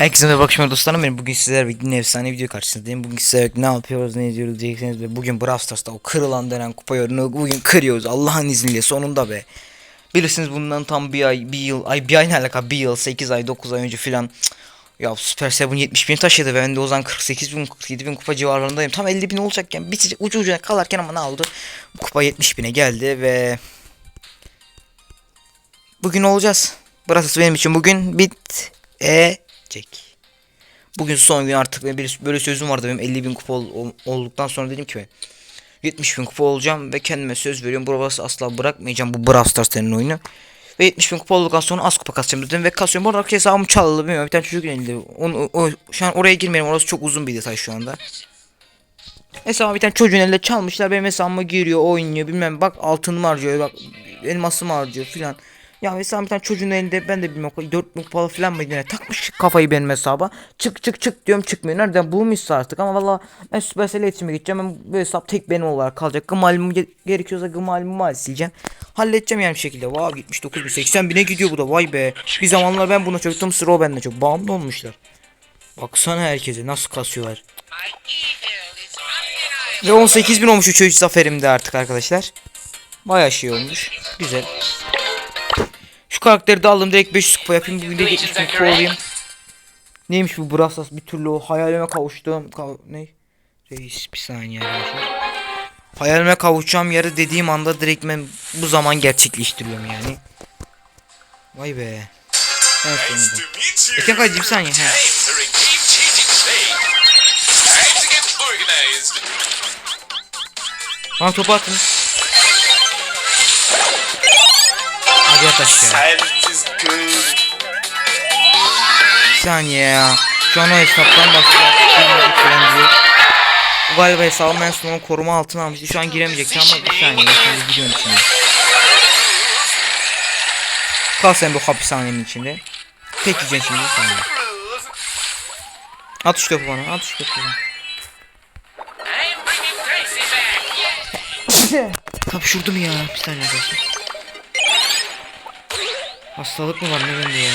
Herkese merhaba bakışma dostlarım. Benim bugün sizlerle birlikte yine efsane video karşınızdayım. Bugün sizlerle ne yapıyoruz ne ediyoruz diyeceksiniz ve bugün Brawl Stars'ta o kırılan denen kupa yorunu bugün kırıyoruz. Allah'ın izniyle sonunda be. Bilirsiniz bundan tam bir ay bir yıl ay bir ay ne alaka? Bir yıl 8 ay 9 ay önce filan. Ya Supercell bunu 70 bin taşıdı ben de o zaman 48 bin 47 bin kupa civarlarındayım. Tam 50 bin olacakken bitecek ucu ucuna kalarken ama ne oldu? Kupa 70 bine geldi ve Bugün olacağız. Stars benim için bugün bit e Jack. Bugün son gün artık bir böyle sözüm vardı benim 50 bin kupa ol- ol- olduktan sonra dedim ki ben 70 bin kupa olacağım ve kendime söz veriyorum Brawl asla bırakmayacağım bu Brawl Stars denen oyunu. Ve 70 bin kupa olduktan sonra az kupa kasacağım dedim ve kasıyorum. Bu arada hesabım çaldı bilmiyorum bir tane çocuk elinde. Onu, o, şu an oraya girmeyelim orası çok uzun bir detay şu anda. Hesabıma bir tane çocuğun elinde çalmışlar benim hesabıma giriyor oynuyor bilmem bak altınımı harcıyor bak elmasımı harcıyor filan. Ya mesela bir tane çocuğun elinde ben de bilmem 4 bin kupalı falan mıydı ne takmış kafayı benim hesaba. Çık çık çık diyorum çıkmıyor. Nereden bulmuşsa artık ama valla ben Supercell'e iletişime gideceğim. Ben bu hesap tek benim olarak kalacak. Gımalimi ge- gerekiyorsa gımalimi mal sileceğim. Halledeceğim yani bir şekilde. Vay 79 bin 80 bine gidiyor bu da vay be. Bir zamanlar ben buna çöktüm sıra o bende çok bağımlı olmuşlar. Baksana herkese nasıl kasıyorlar. Ve 18 bin olmuş 3 zaferimde artık arkadaşlar. Baya şey olmuş. Güzel. Şu karakteri de aldım direkt 500 kupa yapayım. Bugün de 70 bin kupa olayım. Neymiş bu Brassas bir türlü o hayalime kavuştuğum kav ne? Reis bir saniye arkadaşlar. Hayalime kavuşacağım yeri dediğim anda direkt ben bu zaman gerçekleştiriyorum yani. Vay be. Evet sonunda. Ekrem kaydı bir saniye. He. Times are in Hadi yat aşağı. Bir saniye ya. Şu an o hesaptan diyor. Bu galiba hesabım en son koruma altına almıştı. Şu an giremeyecekti ama bir saniye. Şimdi gidiyorum şimdi. Kal sen bu hapishanenin içinde. Tek yiyeceksin şimdi. Tamam. At şu topu bana. At şu topu bana. Kapışırdım ya. Bir saniye arkadaşlar. Hastalık mı var ne bende ya?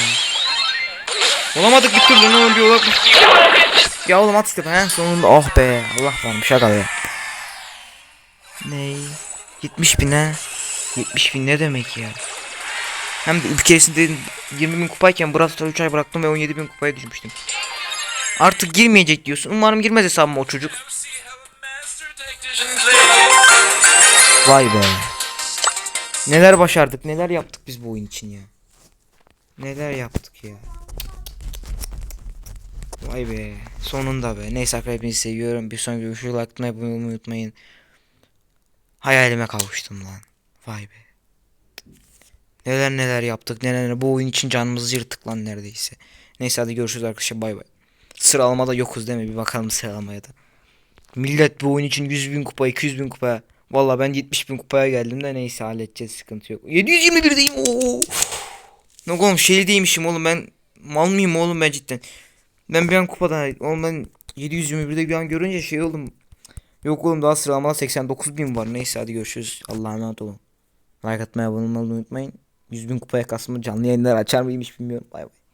Olamadık bir türlü ne oluyor lan? Ya oğlum at işte he sonunda oh be Allah varmış şaka be. Ney? 70 bin he? 70 bin ne demek ya? Hem de ülkesinde 20 bin kupayken Brawl 3 ay bıraktım ve 17 bin kupaya düşmüştüm. Artık girmeyecek diyorsun. Umarım girmez hesabıma o çocuk. Vay be. Neler başardık, neler yaptık biz bu oyun için ya. Neler yaptık ya. Vay be. Sonunda be. Neyse arkadaşlar hepinizi seviyorum. Bir sonraki görüşürüz. Abone olmayı unutmayın. Hayalime kavuştum lan. Vay be. Neler neler yaptık. Neler neler. Bu oyun için canımızı yırttık lan neredeyse. Neyse hadi görüşürüz arkadaşlar. Bay bay. Sıralamada yokuz değil mi? Bir bakalım sıralamaya da. Millet bu oyun için 100 bin kupa 200 bin kupa. Valla ben 70 bin kupaya geldim de neyse halledeceğiz sıkıntı yok. 721'deyim ooo. Yok oğlum şeydeymişim oğlum ben mal mıyım oğlum ben cidden. Ben bir an kupadan oğlum ben 721'de bir an görünce şey oldum. Yok oğlum daha sıralamada 89 bin var. Neyse hadi görüşürüz. Allah'a emanet olun. Like atmayı abone olmayı unutmayın. 100 bin kupaya kasma canlı yayınlar açar mıyım hiç bilmiyorum. Bay bay.